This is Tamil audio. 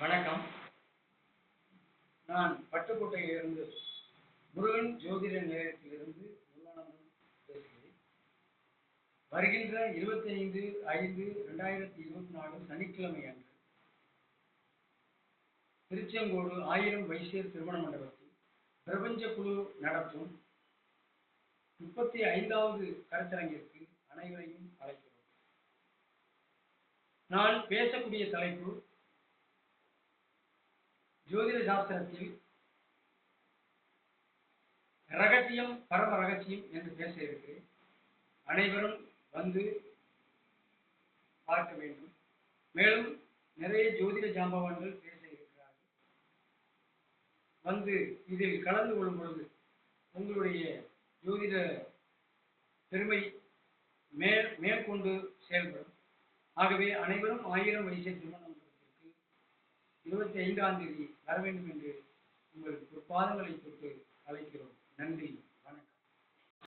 வணக்கம். நான் பட்டுக்கோட்டையிலிருந்து முருகன் ஜோதிட நிலையத்திலிருந்து முருகானந்தம் பேசுகிறேன். வருகின்ற இருபத்தி ஐந்து ஐந்து ரெண்டாயிரத்தி இருபத்தி நாலு சனிக்கிழமை அன்று திருச்செங்கோடு ஆயிரம் வைசியர் திருமண மண்டபத்தில் பிரபஞ்ச குழு நடத்தும் முப்பத்தி ஐந்தாவது கருத்தரங்கிற்கு அனைவரையும் அழைக்கிறோம். நான் பேசக்கூடிய தலைப்பு ஜோதிட சாஸ்திரத்தில் ரகசியம் பரம ரகசியம் என்று பேச இருக்கிறேன் அனைவரும் வந்து பார்க்க வேண்டும். மேலும் நிறைய ஜோதிட ஜாம்பவான்கள் பேச இருக்கிறார்கள். வந்து இதில் கலந்து கொள்ளும் பொழுது உங்களுடைய ஜோதிட பெருமை மேல் மேற்கொண்டு செயல்படும். ஆகவே அனைவரும் ஆயிரம் வயசை திருமணம் இருபத்தி ஐந்தாம் தேதி வர வேண்டும் என்று உங்களுக்கு ஒரு பாதங்களை